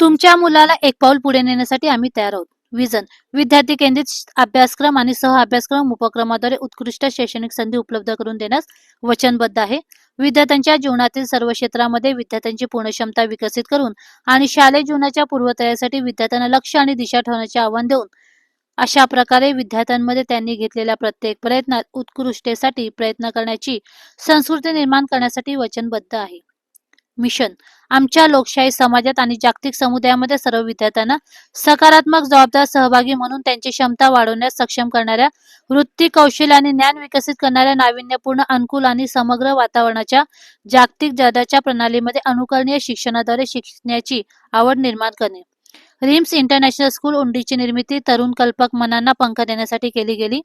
तुमच्या मुलाला एक पाऊल पुढे नेण्यासाठी आम्ही तयार आहोत. विजन. विद्यार्थी केंद्रित अभ्यासक्रम आणि सह अभ्यासक्रम उपक्रमाद्वारे उत्कृष्ट शैक्षणिक संधी उपलब्ध करून देण्यास वचनबद्ध आहे. विद्यार्थ्यांच्या जीवनातील सर्व क्षेत्रामध्ये विद्यार्थ्यांची पूर्ण क्षमता विकसित करून आणि शालेय जीवनाच्या पूर्वतयारीसाठी विद्यार्थ्यांना लक्ष आणि दिशा ठेवण्याचे आव्हान देऊन अशा प्रकारे विद्यार्थ्यांमध्ये त्यांनी घेतलेल्या प्रत्येक प्रयत्नात उत्कृष्टतेसाठी प्रयत्न करण्याची संस्कृती निर्माण करण्यासाठी वचनबद्ध आहे. मिशन. आमच्या लोकशाही समाजात आणि जागतिक समुदायामध्ये सर्व विद्यार्थ्यांना सकारात्मक जबाबदार सहभागी म्हणून त्यांची क्षमता वाढवण्यास सक्षम करणाऱ्या वृत्ती कौशल्य आणि ज्ञान विकसित करणाऱ्या नाविन्यपूर्ण अनुकूल आणि समग्र वातावरणाच्या जागतिक दर्जाच्या प्रणालीमध्ये अनुकरणीय शिक्षणाद्वारे शिकण्याची आवड निर्माण करणे. रिम्स इंटरनॅशनल स्कूल उंडीची निर्मिती तरुण कल्पक मनांना पंख देण्यासाठी केली गेली.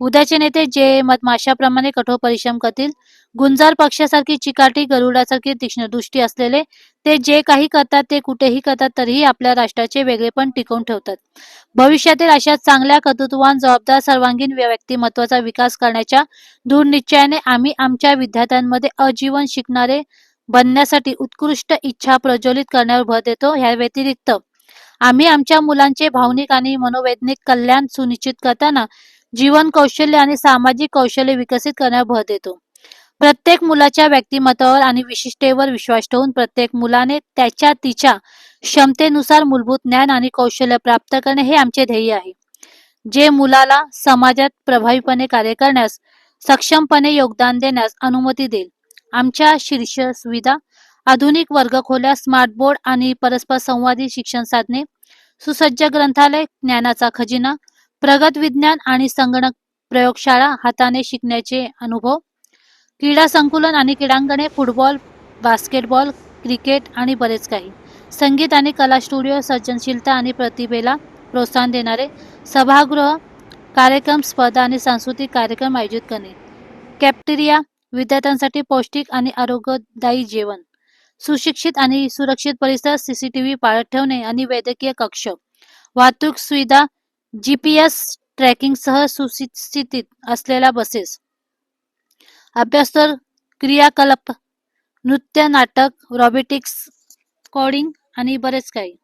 उद्याचे नेते जे. मधमाशाप्रमाणे कठोर परिश्रम करतील. गुंजार पक्षासारखी चिकाटी गरुडासारखी तीक्ष्ण दृष्टी असलेले ते जे काही करतात ते कुठेही करतात तरीही आपल्या राष्ट्राचे वेगळेपण टिकवून ठेवतात. भविष्यातील अशा चांगल्या कर्तृत्ववान जबाबदार सर्वांगीण व्यक्तिमत्वाचा विकास करण्याच्या दृढनिश्चयाने आम्ही आमच्या विद्यार्थ्यांमध्ये अजीवन शिकणारे बनण्यासाठी उत्कृष्ट इच्छा प्रज्वलित करण्यावर भर देतो ह्या व्यतिरिक्त आम्ही आमच्या मुलांचे भावनिक आणि मनोवैज्ञानिक कल्याण सुनिश्चित करताना जीवन कौशल्य आणि सामाजिक कौशल्य विकसित करण्यावर भर देतो. प्रत्येक मुलाच्या व्यक्तिमत्वावर आणि विशिष्टतेवर विश्वास ठेवून प्रत्येक मुलाने त्याच्या तिच्या क्षमतेनुसार मूलभूत ज्ञान आणि कौशल्य प्राप्त करणे हे आमचे ध्येय आहे. जे मुलाला समाजात प्रभावीपणे कार्य करण्यास सक्षमपणे योगदान देण्यास अनुमती देईल. आमच्या शीर्ष सुविधा आधुनिक वर्गखोल्या स्मार्ट बोर्ड आणि परस्पर संवादी शिक्षण साधने सुसज्ज ग्रंथालय ज्ञानाचा खजिना प्रगत विज्ञान आणि संगणक प्रयोगशाळा हाताने शिकण्याचे अनुभव क्रीडा संकुलन आणि क्रीडांगणे फुटबॉल बास्केटबॉल क्रिकेट आणि बरेच काही. संगीत आणि कला स्टुडिओ सर्जनशीलता आणि प्रतिभेला प्रोत्साहन देणारे सभागृह कार्यक्रम स्पर्धा आणि सांस्कृतिक कार्यक्रम आयोजित करणे. कॅप्टेरिया विद्यार्थ्यांसाठी पौष्टिक आणि आरोग्यदायी जेवण. सुशिक्षित आणि सुरक्षित परिसर सीसीटीव्ही पाळत ठेवणे आणि वैद्यकीय कक्ष. वाहतूक सुविधा जीपीएस ट्रॅकिंगसह सुस्थितीत असलेल्या बसेस अभ्यासतर क्रियाकलाप नृत्य नाटक रॉबोटिक्स कोडिंग आणि बरेच काही.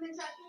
mensaje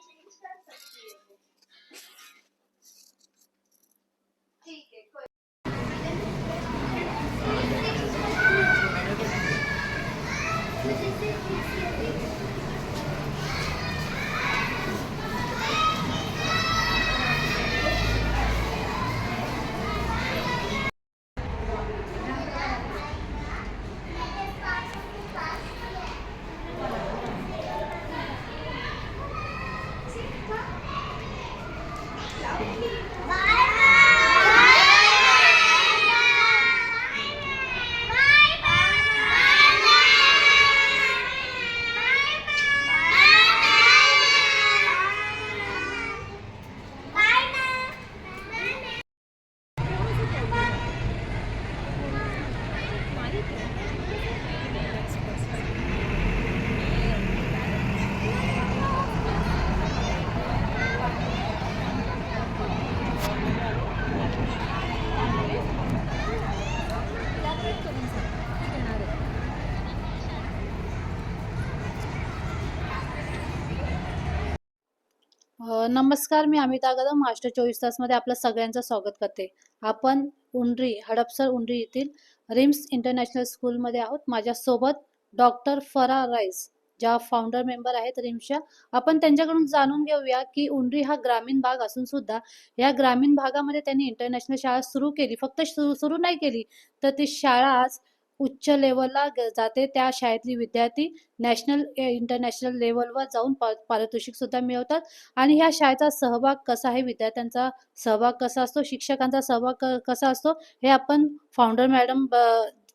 नमस्कार मी अमिता कदम मास्टर चोवीस तासमध्ये आपलं सगळ्यांचं स्वागत करते. आपण उंड्री हडपसर उंड्री येथील रिम्स इंटरनॅशनल स्कूलमध्ये आहोत. माझ्यासोबत डॉक्टर फरा राईस ज्या फाउंडर मेंबर आहेत रिम्सच्या. आपण त्यांच्याकडून जाणून घेऊया की उंडरी हा ग्रामीण भाग असून सुद्धा या ग्रामीण भागामध्ये त्यांनी इंटरनॅशनल शाळा सुरू केली. फक्त सुरू सुरू नाही केली तर ती शाळा आज उच्च लेवलला जाते. त्या शाळेतली विद्यार्थी नॅशनल इंटरनॅशनल लेवलवर जाऊन पारितोषिक सुद्धा मिळवतात. आणि ह्या शाळेचा सहभाग कसा आहे? विद्यार्थ्यांचा सहभाग कसा असतो? शिक्षकांचा सहभाग कसा असतो? हे आपण फाउंडर मॅडम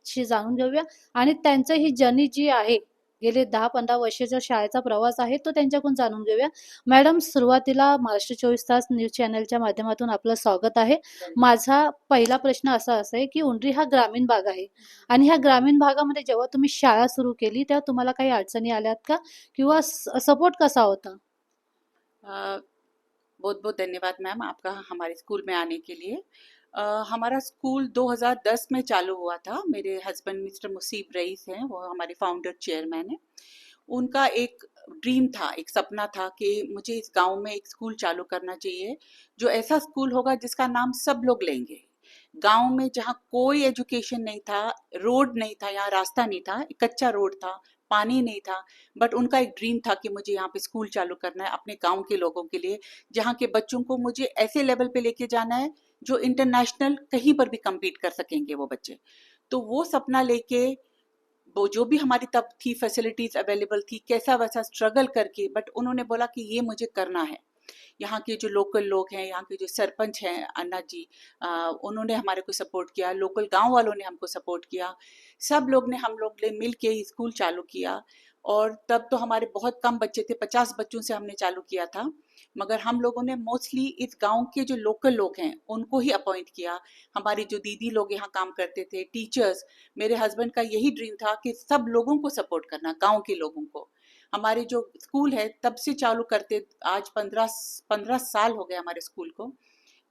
शी जाणून घेऊया. आणि त्यांचं ही जर्नी जी आहे गेले दहा पंधरा वर्षाचा शाळेचा प्रवास आहे तो त्यांच्याकडून जाणून घेऊया. मॅडम सुरुवातीला महाराष्ट्र चोवीस तास न्यूज चॅनलच्या माध्यमातून आपलं स्वागत आहे. माझा पहिला प्रश्न असा असा आहे की उंडरी हा ग्रामीण भाग आहे आणि ह्या ग्रामीण भागामध्ये जेव्हा तुम्ही शाळा सुरू केली तेव्हा तुम्हाला काही अडचणी आल्यात का? किंवा सपोर्ट कसा होता? बहुत बहुत धन्यवाद मैम आपका हमारे स्कूल में आने के लिए. हमारा स्कूल 2010 में चालू हुआ था। मेरे हस्बैंड मिस्टर मुसीब रईस हैं, वो हमारे फाउंडर चेयरमैन हैं। उनका एक ड्रीम था, एक सपना था कि मुझे इस गाँव में एक स्कूल चालू करना चाहिए, जो ऐसा स्कूल होगा जिसका नाम सब लोग लेंगे। गाँव में जहाँ कोई एजुकेशन नहीं था रोड नहीं था, यहाँ रास्ता नहीं था कच्चा रोड था, पानी नहीं था बट उनका एक ड्रीम था कि मुझे यहाँ पे स्कूल चालू करना है अपने गाँव के लोगों के लिए, जहाँ के बच्चों को मुझे ऐसे लेवल पे लेके जाना है जो इंटरनेशनल कहीं पर भी compete कर सकेंगे वो बच्चे। तो वो सपना लेके वो जो भी हमारी तब थी फैसिलिटीज़ अवेलेबल थी कैसा वैसा स्ट्रगल करके बट उन्होंने बोला कि ये मुझे करना है। यहाँ के जो लोकल लोग हैं यहाँ के जो सरपंच हैं अन्ना जी आ, उन्होंने हमारे को सपोर्ट किया लोकल गाँव वालों ने हमको सपोर्ट किया। सब लोग ने हम लोग ने मिल के स्कूल चालू किया। और तब तो हमारे बहुत कम बच्चे थे, पचास बच्चों से हमने चालू किया था। मगर हम लोगों ने मोस्टली इस गाँव के जो लोकल लोग हैं, उनको ही अपॉइंट किया। हमारी जो दीदी लोग यहाँ काम करते थे टीचर्स मेरे हस्बैंड का यही ड्रीम था कि सब लोगों को सपोर्ट करना, गाँव के लोगों को। हमारे जो स्कूल है, तब से चालू करते, आज पंद्रह पंद्रह साल हो गए हमारे स्कूल को।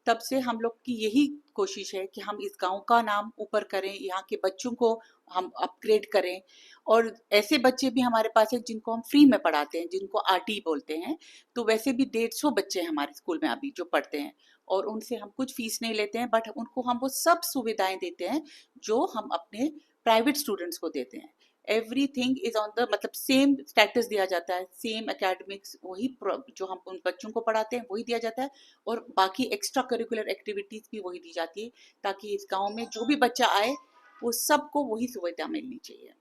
तब से हम लोग की यही कोशिश है कि हम इस गाँव का नाम ऊपर करें, यहाँ के बच्चों को हम अपग्रेड करें। और ऐसे बच्चे भी हमारे पास हैं जिनको हम फ्री में पढ़ाते हैं, जिनको आरटी बोलते हैं। तो वैसे भी डेढ़ सौ बच्चे हैं हमारे स्कूल में अभी जो पढ़ते हैं। और उनसे हम कुछ फ़ीस नहीं लेते हैं बट उनको हम वो सब सुविधाएँ देते हैं जो हम अपने प्राइवेट स्टूडेंट्स को देते हैं। एवरीथिंग इज ऑन द मतलब सेम स्टेटस दिया जाता है सेम एकेडमिक्स वही जो हम उन बच्चों को पढ़ाते हैं वही दिया जाता है और बाकी एक्स्ट्रा करिकुलर एक्टिविटीज भी वही दी जाती है ताकि इस गांव में जो भी बच्चा आए वो सबको वही सुविधा मिलनी चाहिए।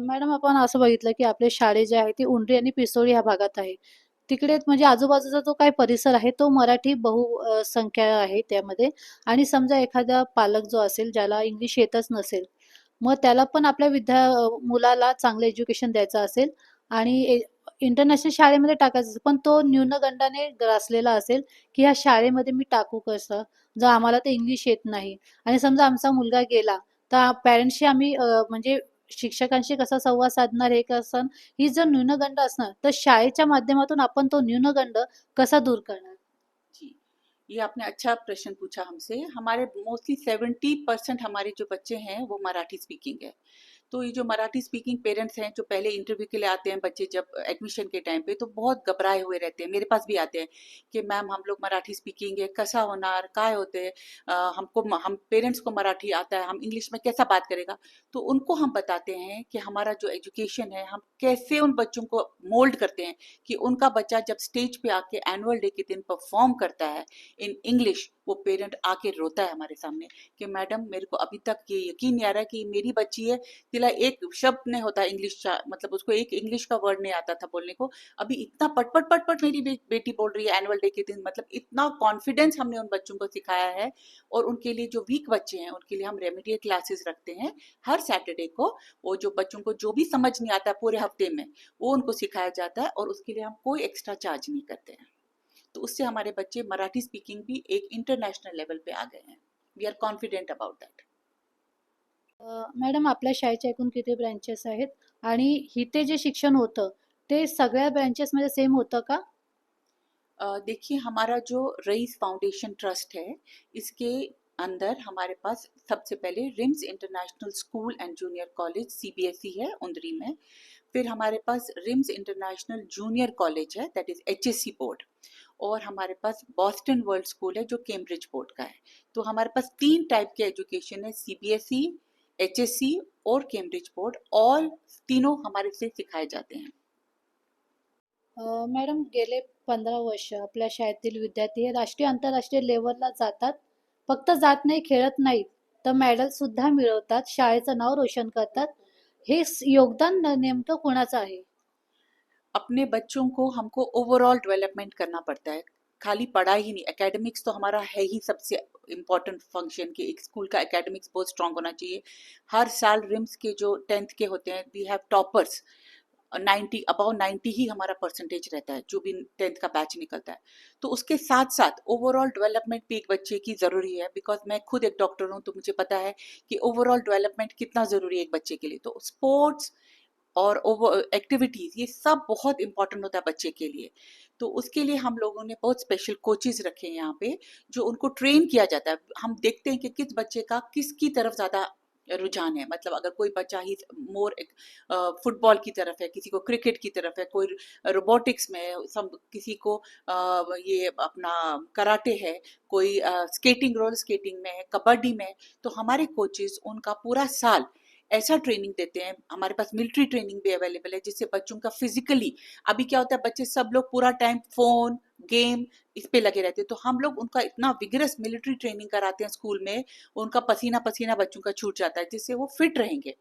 मॅडम आपण असं बघितलं की आपले शाळे जे आहे ती उंडरी आणि पिसोळी ह्या भागात आहे. तिकडे म्हणजे आजूबाजूचा जो काही परिसर आहे तो मराठी बहुसंख्या आहे त्यामध्ये. आणि समजा एखादा पालक जो असेल ज्याला इंग्लिश येतच नसेल मग त्याला पण आपल्या विद्या मुलाला चांगलं एज्युकेशन द्यायचं असेल आणि इंटरनॅशनल शाळेमध्ये टाकायचं असेल, पण तो न्यूनगंडाने ग्रासलेला असेल की ह्या शाळेमध्ये मी टाकू कसं? जर आम्हाला तर इंग्लिश येत नाही. आणि समजा आमचा मुलगा गेला तर पॅरेंट्सशी आम्ही म्हणजे शिक्षकांशी कसा संवाद साधणार हे कसं? ही जर न्यूनगंड असणार तर शाळेच्या माध्यमातून आपण तो न्यूनगंड कसा दूर करणार? जी. ये आपने अच्छा प्रश्न पूछा हमसे। हमारे मोस्टली सेवेंटी परसेंट हमारे जो बच्चे हैं वो मराठी स्पीकिंग है। तो ये जो मराठी स्पीकिंग पेरेंट्स हैं जो पहले इंटरव्यू के लिए आते हैं बच्चे जब एडमिशन के टाइम पे तो बहुत घबराए हुए रहते हैं। मेरे पास भी आते हैं कि मैम हम लोग मराठी स्पीकिंग है कसा होणार काय होते अ, हमको हम पेरेंट्स को मराठी आता है हम इंग्लिश में कैसा बात करेगा? तो उनको हम बताते हैं कि हमारा जो एजुकेशन है हम कैसे उन बच्चों को मोल्ड करते हैं कि उनका बच्चा जब स्टेज पे आके एनुअल डे के दिन परफॉर्म करता है इन इंग्लिश वो पेरेंट आके रोता है हमारे सामने कि मैडम मेरे को अभी तक ये यकीन नहीं आ रहा है कि मेरी बच्ची है तिला एक शब्द नहीं होता इंग्लिश मतलब उसको एक इंग्लिश का वर्ड नहीं आता था बोलने को। अभी इतना पटपट पटपट मेरी बे, बेटी बोल रही है एनुअल डे के दिन मतलब इतना कॉन्फिडेंस हमने उन बच्चों को सिखाया है और उनके लिए जो वीक बच्चे हैं उनके लिए हम रेमेडियल क्लासेस रखते हैं हर सैटरडे को। वो जो बच्चों को जो भी समझ नहीं आता पूरे हफ़्ते में वो उनको सिखाया जाता है और उसके लिए हम कोई एक्स्ट्रा चार्ज नहीं करते हैं। तो उससे हमारे बच्चे मराठी स्पीकिंग भी एक इंटरनेशनल लेवल पे आ गए हैं। We are confident about that madam आपल्या शाळेच्या एकूण किती ब्रँचेस आहेत? आणि इथे जे शिक्षण होतं ते सगळ्या ब्रँचेसमध्ये सेम होतं का? देखिए हमारा जो रईस फाउंडेशन ट्रस्ट है इसके अंदर हमारे पास सबसे पहले Rims international school and junior college CBSE है उंदरी में। फिर हमारे पास रिम्स इंटरनेशनल जूनियर कॉलेज है दैट इज़ एचएससी बोर्ड और हमारे पास बॉस्टन वर्ल्ड स्कूल है जो कैम्ब्रिज बोर्ड का है। तो हमारे पास तीन टाइप के एजुकेशन है एस सी और कैम्ब्रिज बोर्ड ऑल तीनों हमारे से सिखाए जाते हैं। मॅडम गेले पंधरा वर्ष आपल्या शाळेतील विद्यार्थी हे राष्ट्रीय आंतरराष्ट्रीय लेवलला जातात. फक्त जात नाही खेळत नाहीत. तर मेडल सुद्धा मिळवतात. शाळेचं नाव रोशन करतात. हे योगदान नेमकं कोणाचं आहे? अपने बच्चों को हमको ओवरऑल डेवलपमेंट करना पड़ता है। खाली पढ़ाई ही नहीं एकेडमिक्स तो हमारा है ही सबसे इम्पोर्टेंट फ़ंक्शन कि एक स्कूल का एकेडमिक्स बहुत स्ट्रांग होना चाहिए। हर साल रिम्स के जो टेंथ के होते हैं we have toppers ninety above ninety ही हमारा परसेंटेज रहता है, जो भी टेंथ का बैच निकलता है। तो उसके साथ साथ ओवरऑल डेवलपमेंट भी एक बच्चे की ज़रूरी है बिकॉज़ मैं खुद एक डॉक्टर हूँ तो मुझे पता है कि ओवरऑल डेवलपमेंट कितना ज़रूरी है एक बच्चे के लिए। तो स्पोर्ट्स और एक्टिविटीज़ ये सब बहुत इंपॉर्टेंट होता है बच्चे के लिए। तो उसके लिए हम लोगों ने बहुत स्पेशल कोचेज रखे हैं यहाँ पे जो उनको ट्रेन किया जाता है। हम देखते हैं कि किस बच्चे का किसकी तरफ़ ज़्यादा रुझान है। मतलब अगर कोई बच्चा ही मोर फुटबॉल की तरफ़ है किसी को क्रिकेट की तरफ़ है कोई रोबोटिक्स में सब किसी को अ, ये अपना कराटे है कोई स्केटिंग रोल स्केटिंग में है कबड्डी में तो हमारे कोचेज उनका पूरा साल ऐसा ट्रेनिंग देते हैं। हमारे पास मिलिट्री ट्रेनिंग भी अवेलेबल है, जिससे बच्चों का फिजिकली अभी क्या होता है, बच्चे सब लोग पूरा टाइम फ़ोन गेम इस पे लगे रहते हैं। तो हम लोग उनका इतना विगरस मिलिट्री ट्रेनिंग कराते हैं स्कूल में, उनका पसीना पसीना बच्चों का छूट जाता है, जिससे वो फिट रहेंगे।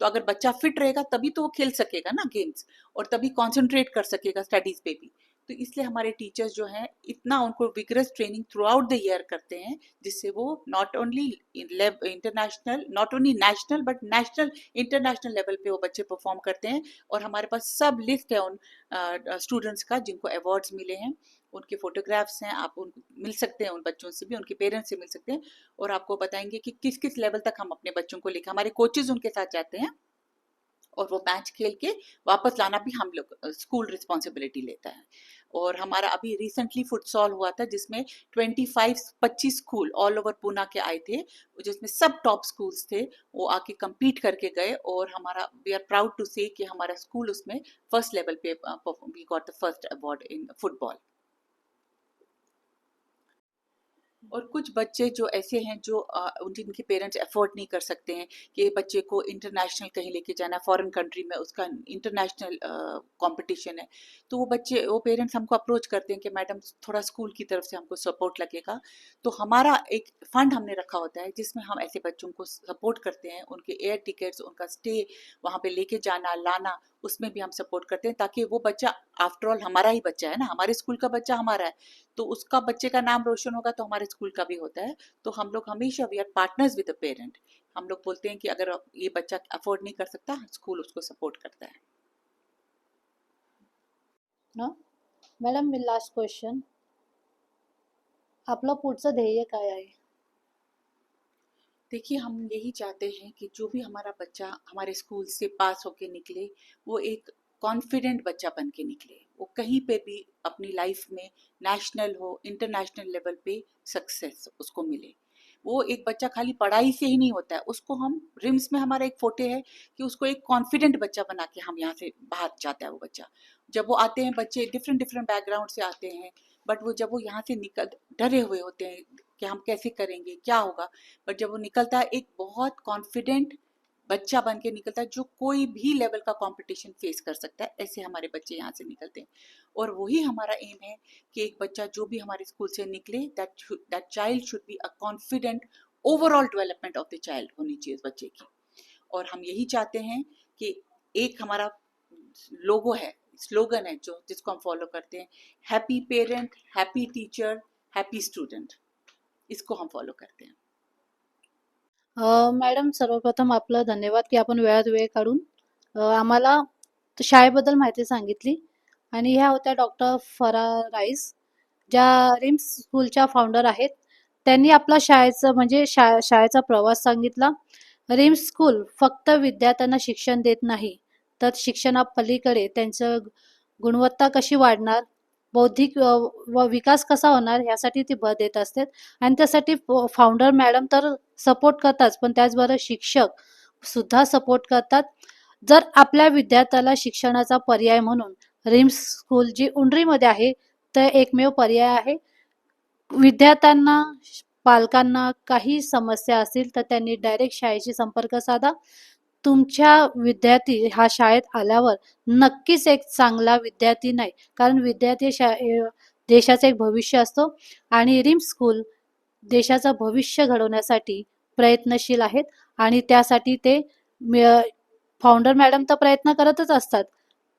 तो अगर बच्चा फिट रहेगा, तभी तो वो खेल सकेगा ना गेम्स और तभी कंसंट्रेट कर सकेगा स्टडीज़ पे भी। तो इसलिए हमारे टीचर्स जो हैं, इतना उनको vigorous training throughout the year करते हैं, जिससे वो not only international not only national but national international level पे वो बच्चे परफॉर्म करते हैं और हमारे पास सब लिस्ट है उन स्टूडेंट्स का जिनको अवार्ड्स मिले हैं। उनके फोटोग्राफ्स हैं, आप उन, मिल सकते हैं उन बच्चों से भी, उनके पेरेंट्स से मिल सकते हैं और आपको बताएँगे कि किस किस लेवल तक हम अपने बच्चों को लेकर हमारे कोचेज उनके साथ जाते हैं। और वो मैच खेल के वापस लाना भी हम लोग स्कूल रिस्पॉन्सिबिलिटी लेता है। और हमारा अभी रिसेंटली फुटसॉल हुआ था, जिसमें 25 25 स्कूल ऑल ओवर पूना के आए थे, जिसमें सब टॉप स्कूल्स थे, वो आके कम्पीट करके गए और हमारा, we are proud to say कि हमारा स्कूल उसमें first level pay we got the first award in football और कुछ बच्चे जो ऐसे हैं जो जिनके पेरेंट्स अफोर्ड नहीं कर सकते हैं कि बच्चे को इंटरनेशनल कहीं लेके जाना, फॉरेन कंट्री में उसका इंटरनेशनल कंपटीशन है तो वो बच्चे, वो पेरेंट्स हमको अप्रोच करते हैं कि मैडम थोड़ा स्कूल की तरफ़ से हमको सपोर्ट लगेगा तो हमारा एक फंड हमने रखा होता है जिसमें हम ऐसे बच्चों को सपोर्ट करते हैं, उनके एयर टिकट्स, उनका स्टे वहाँ पर लेके जाना, लाना उसमें भी हम सपोर्ट करते हैं ताकि वो बच्चा आफ्टर ऑल हमारा ही बच्चा है ना, हमारे स्कूल का बच्चा हमारा है। तो उसका बच्चे का नाम रोशन होगा तो हमारे स्कूल का भी होता है। तो हम लोग हमेशा we are partners with the parent हम लोग बोलते हैं कि अगर ये बच्चा अफोर्ड नहीं कर सकता स्कूल उसको सपोर्ट करता है। ना मॅडम मी लास्ट क्वेश्चन आपलं पुढचं ध्येय काय आहे देखिए, हम यही चाहते हैं कि जो भी हमारा बच्चा हमारे स्कूल से पास होके निकले, वो एक कॉन्फिडेंट बच्चा बन के निकले। वो कहीं पे भी अपनी लाइफ में नेशनल हो इंटरनेशनल लेवल पे सक्सेस उसको मिले। वो एक बच्चा खाली पढ़ाई से ही नहीं होता है। उसको हम रिम्स में हमारा एक फोटे है कि उसको एक कॉन्फिडेंट बच्चा बना के हम यहाँ से बाहर जाता है वो बच्चा। जब वो आते हैं, बच्चे डिफरेंट डिफरेंट बैकग्राउंड से आते हैं बट वो जब वो यहाँ से निकल, डरे हुए होते हैं कि हम कैसे करेंगे, क्या होगा? बट जब वो निकलता है, एक बहुत कॉन्फिडेंट बच्चा बन के निकलता है, जो कोई भी लेवल का कंपटीशन फेस कर सकता है, ऐसे हमारे बच्चे यहाँ से निकलते हैं। और वही हमारा एम है कि एक बच्चा जो भी हमारे स्कूल से निकले that that child should be a confident overall development of the child होनी चाहिए बच्चे की। और हम यही चाहते हैं कि एक हमारा लोगो है स्लोगन है जो जिसको हम फॉलो करते हैं happy parent happy teacher happy student इसको हम फॉलो करते हैं। मॅडम सर्वप्रथम आपलं धन्यवाद की आपण वेळात वेळ काढून आम्हाला शाळेबद्दल माहिती सांगितली आणि ह्या होत्या डॉक्टर फरा राईस ज्या रिम्स स्कूलच्या फाउंडर आहेत. त्यांनी आपला शाळेचं म्हणजे शा शाळेचा प्रवास सांगितला. रिम्स स्कूल फक्त विद्यार्थ्यांना शिक्षण देत नाही तर शिक्षणापलीकडे त्यांचं गुणवत्ता कशी वाढणार? बौद्धिक व विकास कसा होणार? यासाठी ती भर देत असतात आणि त्यासाठी फाउंडर मॅडम तर सपोर्ट करतात. पण त्याचबरोबर शिक्षक सुद्धा सपोर्ट करतात. जर आपल्या विद्यार्थ्याला शिक्षणाचा पर्याय म्हणून रिम्स स्कूल जी उंडरीमध्ये आहे तर एकमेव पर्याय आहे. विद्यार्थ्यांना पालकांना काही समस्या असतील तर त्यांनी डायरेक्ट शाळेशी संपर्क साधा. तुमच्या विद्यार्थी हा शाळेत आल्यावर नक्कीच एक चांगला विद्यार्थी नाही. कारण विद्यार्थी शा देशाचं एक भविष्य असतो आणि रिम्स स्कूल देशाचं भविष्य घडवण्यासाठी प्रयत्नशील आहेत आणि त्यासाठी ते फाउंडर मॅडम तर प्रयत्न करतच असतात.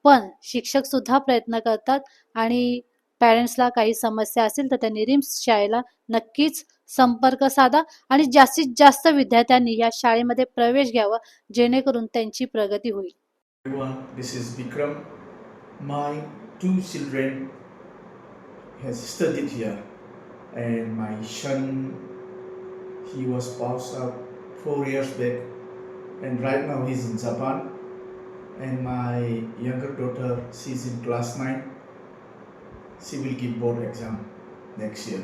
पण शिक्षक सुद्धा प्रयत्न करतात आणि पॅरेंट्सला काही समस्या असेल तर त्यांनी रिम्स शाळेला नक्कीच संपर्क साधा आणि जास्तीत जास्त विद्यार्थ्यांनी या शाळेमध्ये प्रवेश घ्यावा जेणेकरून त्यांची प्रगती होईल everyone, this is Vikram. My two children has studied here, and my son he was passed out four years back, and right now he's in Japan. And my younger daughter, she's in class 9. She will give board exam next year.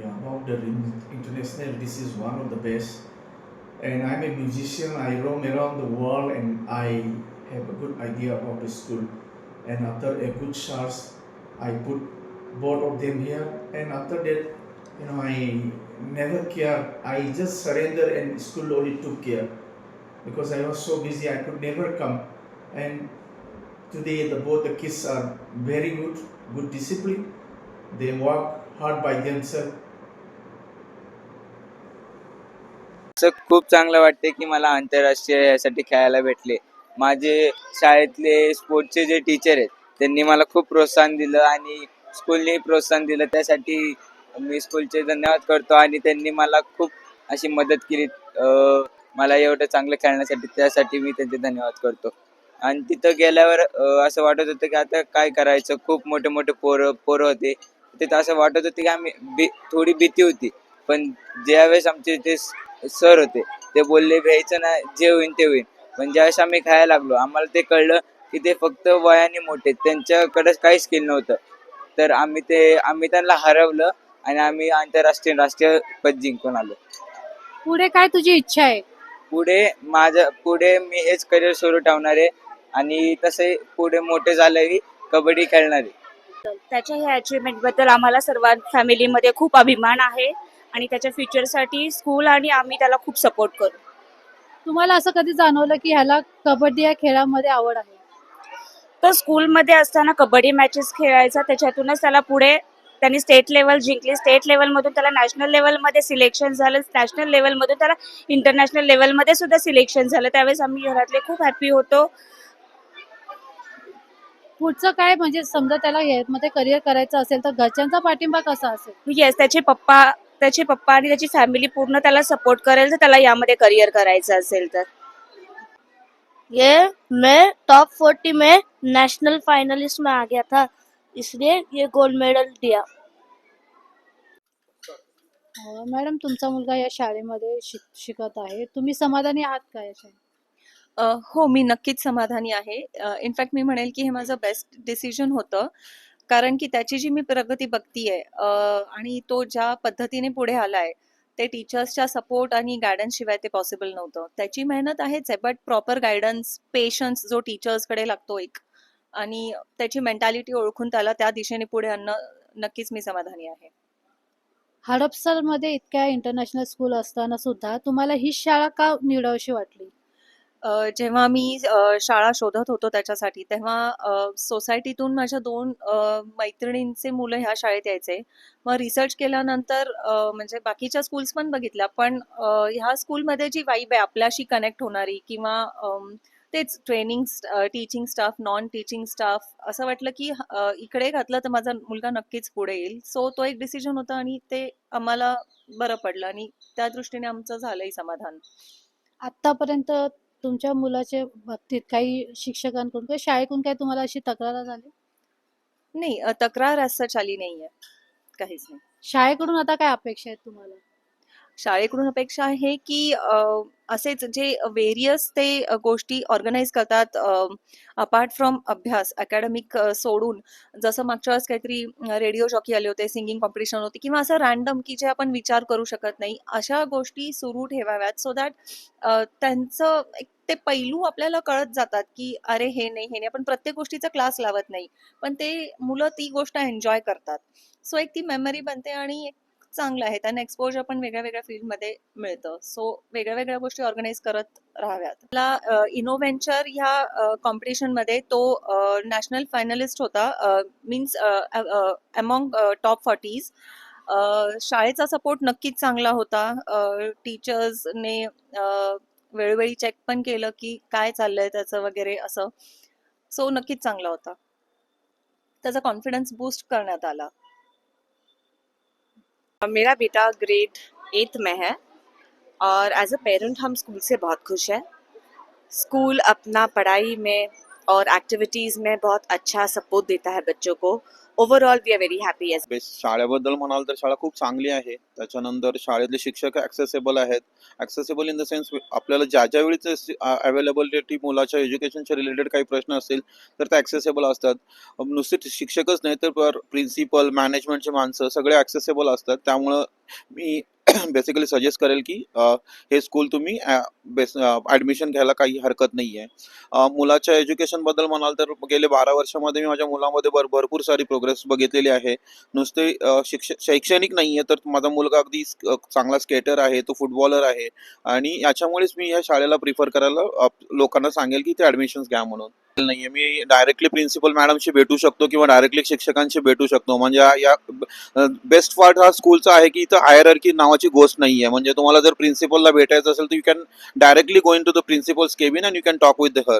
Yeah, about the international, this is one of the best. And I'm a musician. I roam around the world, and I have a good idea about the school. And after a good search, I put both of them here. And after that, you know, I never care. I just surrender, and school only took care because I was so busy. I could never come. And today, the both the kids are very good, good discipline. They work hard by themselves. असं खूप चांगलं वाटते की मला आंतरराष्ट्रीय यासाठी खेळायला भेटले. माझे शाळेतले स्पोर्टचे जे टीचर आहेत त्यांनी मला खूप प्रोत्साहन दिलं आणि स्कूलने प्रोत्साहन दिलं. त्यासाठी मी स्कूलचे धन्यवाद करतो आणि त्यांनी मला खूप अशी मदत केली. अं, मला एवढं चांगलं खेळण्यासाठी त्यासाठी मी त्यांचे धन्यवाद करतो. आणि तिथं गेल्यावर असं वाटत होतं की आता काय करायचं? खूप मोठे मोठे पोरं पोरं होते. तिथं असं वाटत होतं की आम्ही भी थोडी भीती होती. पण ज्यावेळेस आमचे ते सर होते. ते बोलले भ्यायचं ना जे होईल ते होईल पण ज्यावेळेस आम्ही खायला लागलो आम्हाला ते कळलं की ते फक्त वयाने मोठे त्यांच्याकडे काही स्किल नव्हतं. तर आम्ही ते आम्ही त्यांना हरवलं आणि आम्ही आंतरराष्ट्रीय राष्ट्रीय पद जिंकून आलो. पुढे काय तुझी इच्छा आहे? पुढे माझं पुढे मी हेच करिअर सुरू ठेवणार आहे आणि तसे पुढे मोठे झाल्यावर कबड्डी खेळणार आहे. त्याच्या ह्या अचिव्हमेंटबद्दल आम्हाला सर्व फॅमिलीमध्ये खूप अभिमान आहे. आणि त्याच्या फ्युचरसाठी स्कूल आणि आम्ही त्याला खूप सपोर्ट करू. तुम्हाला असं कधी जाणवलं की ह्याला कबड्डी या खेळामध्ये आवड आहे? तर स्कूलमध्ये असताना कबड्डी मॅचेस खेळायचा त्याच्यातूनच त्याला पुढे त्यांनी स्टेट लेवल जिंकली. स्टेट लेवलमधून त्याला नॅशनल लेवलमध्ये सिलेक्शन झालं. नॅशनल लेवलमधून त्याला इंटरनॅशनल लेवलमध्ये सुद्धा सिलेक्शन झालं. त्यावेळेस आम्ही घरातले खूप हॅपी होतो. पुढचं काय? म्हणजे समजा त्याला ह्यामध्ये करिअर करायचं असेल तर घरच्यांचा पाठिंबा कसा असेल? येस त्याचे पप्पा त्याचे पप्पा आणि त्याची फॅमिली पूर्ण त्याला सपोर्ट करेल तर त्याला यामध्ये करिअर करायचं असेल तर. ये मैं टॉप फोर्टी में नेशनल फाइनलिस्ट में आ गया था इसलिए ये गोल्ड मेडल दिया। अं, मॅडम तुमचा मुलगा या शाळेमध्ये शिक शिकत आहे. तुम्ही समाधानी आहात का या शाळेत? अ, हो मी नक्कीच समाधानी आहे. इनफॅक्ट मी म्हणेल की हे माझं बेस्ट डिसिजन होतं. कारण की त्याची जी मी प्रगती बघतीये आणि तो ज्या पद्धतीने पुढे आलाय ते टीचर्सच्या सपोर्ट आणि गायडन्स शिवाय ते पॉसिबल नव्हतं. त्याची मेहनत आहेच आहे बट प्रॉपर गायडन्स पेशन्स जो टीचर्सकडे लागतो एक आणि त्याची मेंटॅलिटी ओळखून त्याला त्या दिशेने पुढे आणणं नक्कीच मी समाधानी आहे. हडपसरमध्ये इतक्या इंटरनॅशनल स्कूल असताना सुद्धा तुम्हाला ही शाळा का निवडावशी वाटली? जेव्हा मी शाळा शोधत होतो त्याच्यासाठी तेव्हा सोसायटीतून माझ्या दोन मैत्रिणींचे मुलं ह्या शाळेत यायचे. मग रिसर्च केल्यानंतर म्हणजे बाकीच्या स्कूल्स पण बघितल्या पण ह्या स्कूलमध्ये जी वाईब आहे आपल्याशी कनेक्ट होणारी किंवा तेच training teaching staff non teaching staff असं वाटलं की इकडे घातलं तर माझा मुलगा नक्कीच पुढे येईल. सो तो एक डिसिजन होता आणि ते आम्हाला बरं पडलं आणि त्या दृष्टीने आमचं झालंही समाधान. आतापर्यंत तुमच्या मुलाच्या बाबतीत काही शिक्षकांकडून किंवा शाळेकडून काही तुम्हाला अशी तक्रार झाली? नाही अ, तक्रार असं आली नाहीये. काहीच नाही. शाळेकडून आता काय अपेक्षा आहेत तुम्हाला? शाळेकडून अपेक्षा आहे की असेच जे वेरियस ते गोष्टी ऑर्गनाईज करतात अपार्ट फ्रॉम अभ्यास अकॅडमिक सोडून. जसं मागच्या वेळेस काहीतरी रेडिओ जॉकी आले होते सिंगिंग कॉम्पिटिशन होते किंवा असं रॅन्डम की जे आपण विचार करू शकत नाही अशा गोष्टी सुरू ठेवाव्यात सो दॅट त्यांचं एक ते पैलू आपल्याला कळत जातात की अरे हे नाही हे नाही. आपण प्रत्येक गोष्टीचा क्लास लावत नाही पण ते मुलं ती गोष्ट एन्जॉय करतात. सो एक ती मेमरी बनते आणि एक चांगलं आहे. त्यांना एक्सपोजर पण वेगळ्या वेगळ्या फील्डमध्ये मिळतं. सो वेगळ्या वेगळ्या गोष्टी ऑर्गनाईज करत राहाव्यात. मला इनोव्हेंचर ह्या कॉम्पिटिशनमध्ये तो नॅशनल फायनलिस्ट होता. मीन्स अमॉंग टॉप फॉर्टीज शाळेचा सपोर्ट नक्कीच चांगला होता. टीचर्सने वेळोवेळी चेक पण केलं की काय चाललंय त्याचं वगैरे असं. सो नक्कीच चांगला होता. त्याचा कॉन्फिडन्स बूस्ट करण्यात आला. मेरा बेटा ग्रेड एट में है और एज अ पेरेंट हम स्कूल से बहुत खुश हैं। स्कूल अपना पढ़ाई में और एक्टिविटीज़ में बहुत अच्छा सपोर्ट देता है बच्चों को। Overall we are very happy as base शाळेबद्दल म्हणाल तर शाळा खूप चांगली आहे. त्याच्यानंतर शाळेतले शिक्षक ऍक्सेसेबल आहेत. ऍक्सेसेबल इन द सेन्स आपल्याला ज्या ज्या वेळीच अवेलेबिलिटी मुलाच्या एज्युकेशनच्या रिलेटेड काही प्रश्न असेल तर ते ऍक्सेसेबल असतात. नुसते शिक्षकच नाही तर प्रिन्सिपल मॅनेजमेंटचे माणसं सगळे ऍक्सेसेबल असतात. त्यामुळं मी बेसिकली सजेस्ट करेल की हे स्कूल तुम्ही बेस ॲडमिशन घ्यायला काही हरकत नाही आहे मुलाच्या मुलाच्या एज्युकेशनबद्दल म्हणाल तर गेले बारा वर्षामध्ये मी माझ्या मुलामध्ये भर भरपूर सारी प्रोग्रेस बघितलेली आहे. नुसते शिक्ष शैक्षणिक नाही आहे तर माझा मुलगा अगदी चांगला स्केटर आहे तो फुटबॉलर आहे. आणि याच्यामुळेच मी ह्या शाळेला प्रिफर करायला लोकांना सांगेल की ते ॲडमिशन्स घ्या म्हणून. नाहीये. मी डायरेक्टली प्रिन्सिपल मॅडमशी भेटू शकतो किंवा डायरेक्टली शिक्षकांशी भेटू शकतो. म्हणजे या- बेस्ट पार्ट हा स्कूलचा आहे की इथं हायरarchy नावाची गोष्ट नाही आहे म्हणजे तुम्हाला जर प्रिन्सिपलला भेटायचं असेल तर you can directly go to the principal's cabin and you can talk with her